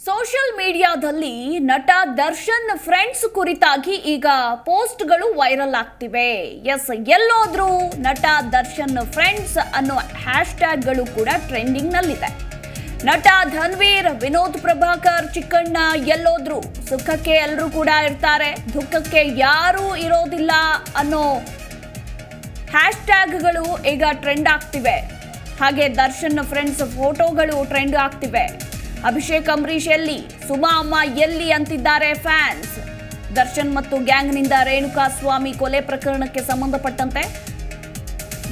Social ಮೀಡಿಯಾದಲ್ಲಿ ನಟ Darshan friends ಕುರಿತಾಗಿ ಈಗ ಪೋಸ್ಟ್ಗಳು ವೈರಲ್ ಆಗ್ತಿವೆ. ಎಸ್, ಎಲ್ಲೋದ್ರೂ ನಟ ದರ್ಶನ್ ಫ್ರೆಂಡ್ಸ್ ಅನ್ನೋ ಹ್ಯಾಶ್ ಟ್ಯಾಗ್ಗಳು ಕೂಡ ಟ್ರೆಂಡಿಂಗ್ನಲ್ಲಿದೆ ನಟ ಧನ್ವೀರ್, ವಿನೋದ್ ಪ್ರಭಾಕರ್, ಚಿಕ್ಕಣ್ಣ ಎಲ್ಲೋದ್ರು ಸುಖಕ್ಕೆ ಎಲ್ಲರೂ ಕೂಡ ಇರ್ತಾರೆ. ದುಃಖಕ್ಕೆ ಯಾರೂ ಇರೋದಿಲ್ಲ ಅನ್ನೋ ಹ್ಯಾಶ್ ಟ್ಯಾಗ್ಗಳು ಈಗ ಟ್ರೆಂಡ್ ಆಗ್ತಿವೆ. ಹಾಗೆ ದರ್ಶನ್ ಫ್ರೆಂಡ್ಸ್ ಫೋಟೋಗಳು ಟ್ರೆಂಡ್ ಆಗ್ತಿವೆ. ಅಭಿಷೇಕ್ ಅಂಬರೀಷ್ ಎಲ್ಲಿ? ಸುಮಾ ಅಮ್ಮ ಎಲ್ಲಿ ಅಂತಿದ್ದಾರೆ ಫ್ಯಾನ್ಸ್ ದರ್ಶನ್ ಮತ್ತು ಗ್ಯಾಂಗ್ನಿಂದ ರೇಣುಕಾ ಸ್ವಾಮಿ ಕೊಲೆ ಪ್ರಕರಣಕ್ಕೆ ಸಂಬಂಧಪಟ್ಟಂತೆ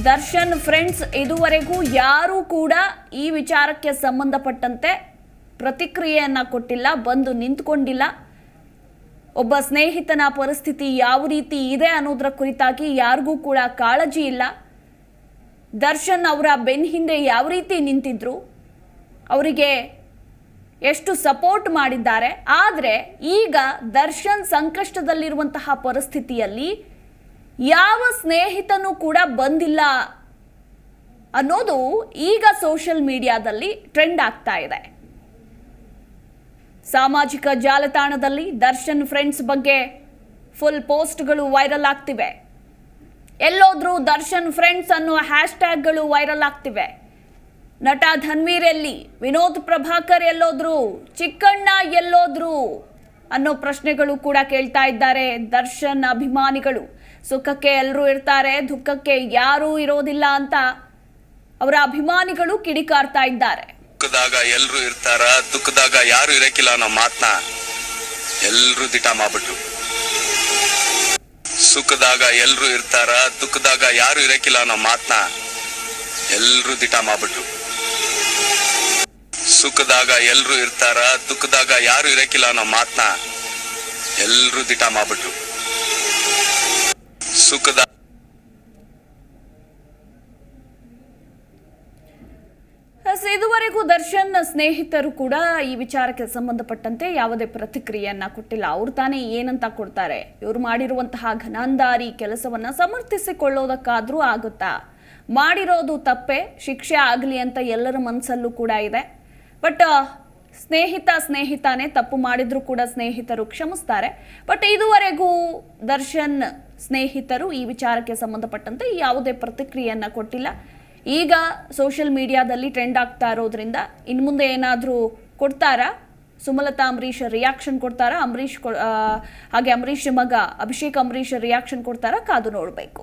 ದರ್ಶನ್ ಫ್ರೆಂಡ್ಸ್ ಇದುವರೆಗೂ ಯಾರೂ ಕೂಡ ಈ ವಿಚಾರಕ್ಕೆ ಸಂಬಂಧಪಟ್ಟಂತೆ ಪ್ರತಿಕ್ರಿಯೆಯನ್ನ ಕೊಟ್ಟಿಲ್ಲ, ಬಂದು ನಿಂತ್ಕೊಂಡಿಲ್ಲ. ಒಬ್ಬ ಸ್ನೇಹಿತನ ಪರಿಸ್ಥಿತಿ ಯಾವ ರೀತಿ ಇದೆ ಅನ್ನೋದರ ಕುರಿತಾಗಿ ಯಾರಿಗೂ ಕೂಡ ಕಾಳಜಿ ಇಲ್ಲ. ದರ್ಶನ್ ಅವರ ಬೆನ್ ಹಿಂದೆ ಯಾವ ರೀತಿ ನಿಂತಿದ್ರು? ಅವರಿಗೆ ಎಷ್ಟು ಸಪೋರ್ಟ್ ಮಾಡಿದ್ದಾರೆ, ಆದರೆ ಈಗ ದರ್ಶನ್ ಸಂಕಷ್ಟದಲ್ಲಿರುವಂತಹ ಪರಿಸ್ಥಿತಿಯಲ್ಲಿ ಯಾವ ಸ್ನೇಹಿತನೂ ಕೂಡ ಬಂದಿಲ್ಲ ಅನ್ನೋದು ಈಗ ಸೋಷಿಯಲ್ ಮೀಡಿಯಾದಲ್ಲಿ ಟ್ರೆಂಡ್ ಆಗ್ತಾ ಇದೆ. ಸಾಮಾಜಿಕ ಜಾಲತಾಣದಲ್ಲಿ ದರ್ಶನ್ ಫ್ರೆಂಡ್ಸ್ ಬಗ್ಗೆ ಫುಲ್ ಪೋಸ್ಟ್ಗಳು ವೈರಲ್ ಆಗ್ತಿವೆ. ಎಲ್ಲೋದ್ರೂ ದರ್ಶನ್ ಫ್ರೆಂಡ್ಸ್ ಅನ್ನುವ ಹ್ಯಾಶ್ ಟ್ಯಾಗ್ಗಳು ವೈರಲ್ ಆಗ್ತಿವೆ. ನಟ ಧನ್ವೀರ್ ಎಲ್ಲಿ ವಿನೋದ್ ಪ್ರಭಾಕರ್ ಎಲ್ಲೋದ್ರು, ಚಿಕ್ಕಣ್ಣ ಎಲ್ಲೋದ್ರು ಅನ್ನೋ ಪ್ರಶ್ನೆಗಳು ಕೂಡ ಕೇಳ್ತಾ ಇದ್ದಾರೆ ದರ್ಶನ್ ಅಭಿಮಾನಿಗಳು. ಸುಖಕ್ಕೆ ಎಲ್ಲರೂ ಇರ್ತಾರೆ, ದುಃಖಕ್ಕೆ ಯಾರೂ ಇರೋದಿಲ್ಲ ಅಂತ ಅವರ ಅಭಿಮಾನಿಗಳು ಕಿಡಿಕಾರ್ತಾ ಇದ್ದಾರೆ. ದುಃಖದಾಗ ಎಲ್ರು ಇರ್ತಾರ, ದುಃಖದಾಗ ಯಾರು ಇರಕ್ಕಿಲ್ಲ ಅನ್ನೋ ಮಾತನ್ನ ಎಲ್ರು ದಿಟ ಮಾಡ್ಬಿಟ್ರು. ಸುಖದಾಗ ಎಲ್ರು ಇರ್ತಾರ, ದುಃಖದಾಗ ಯಾರು ಇರಕ್ಕಿಲ್ಲ ಅನ್ನೋ ಮಾತನ್ನ ಎಲ್ರು ದಿಟ ಮಾಡ್ಬಿಟ್ರು. ಸುಖದಾಗ ಎಲ್ರು ಇರ್ತಾರ, ದುಃಖದಾಗ ಯಾರು ಇರಕ್ಕಿಲ್ಲ ಅನ್ನೋ ಮಾತ್ನ ಎಲ್ರು ದಿಟ ಮಾಡ್ಬಿಟ್ರು. ಸುಖದ ಇದುವರೆಗೂ ದರ್ಶನ್ ಸ್ನೇಹಿತರು ಕೂಡ ಈ ವಿಚಾರಕ್ಕೆ ಸಂಬಂಧಪಟ್ಟಂತೆ ಯಾವುದೇ ಪ್ರತಿಕ್ರಿಯೆಯನ್ನ ಕೊಟ್ಟಿಲ್ಲ. ಅವ್ರು ತಾನೇ ಏನಂತ ಕೊಡ್ತಾರೆ? ಇವ್ರು ಮಾಡಿರುವಂತಹ ಘನಾಂಧಾರಿ ಕೆಲಸವನ್ನ ಸಮರ್ಥಿಸಿಕೊಳ್ಳೋದಕ್ಕಾದ್ರೂ ಆಗುತ್ತಾ? ಮಾಡಿರೋದು ತಪ್ಪೆ, ಶಿಕ್ಷೆ ಆಗಲಿ ಅಂತ ಎಲ್ಲರ ಮನಸ್ಸಲ್ಲೂ ಕೂಡ ಇದೆ. ಬಟ್ ಸ್ನೇಹಿತ ಸ್ನೇಹಿತಾನೇ ತಪ್ಪು ಮಾಡಿದ್ರು ಕೂಡ ಸ್ನೇಹಿತರು ಕ್ಷಮಿಸ್ತಾರೆ. ಬಟ್ ಇದುವರೆಗೂ ದರ್ಶನ್ ಸ್ನೇಹಿತರು ಈ ವಿಚಾರಕ್ಕೆ ಸಂಬಂಧಪಟ್ಟಂತೆ ಯಾವುದೇ ಪ್ರತಿಕ್ರಿಯೆಯನ್ನು ಕೊಟ್ಟಿಲ್ಲ. ಈಗ ಸೋಷಿಯಲ್ ಮೀಡಿಯಾದಲ್ಲಿ ಟ್ರೆಂಡ್ ಆಗ್ತಾ ಇರೋದ್ರಿಂದ ಇನ್ನು ಮುಂದೆ ಏನಾದರೂ ಕೊಡ್ತಾರಾ? ಸುಮಲತಾ, ಅಂಬರೀಷ್ ರಿಯಾಕ್ಷನ್ ಕೊಡ್ತಾರಾ? ಅಂಬರೀಷ್ ಹಾಗೆ ಅಂಬರೀಷ್ ಮಗ ಅಭಿಷೇಕ್, ಅಂಬರೀಷ್ ರಿಯಾಕ್ಷನ್ ಕೊಡ್ತಾರಾ? ಕಾದು ನೋಡಬೇಕು.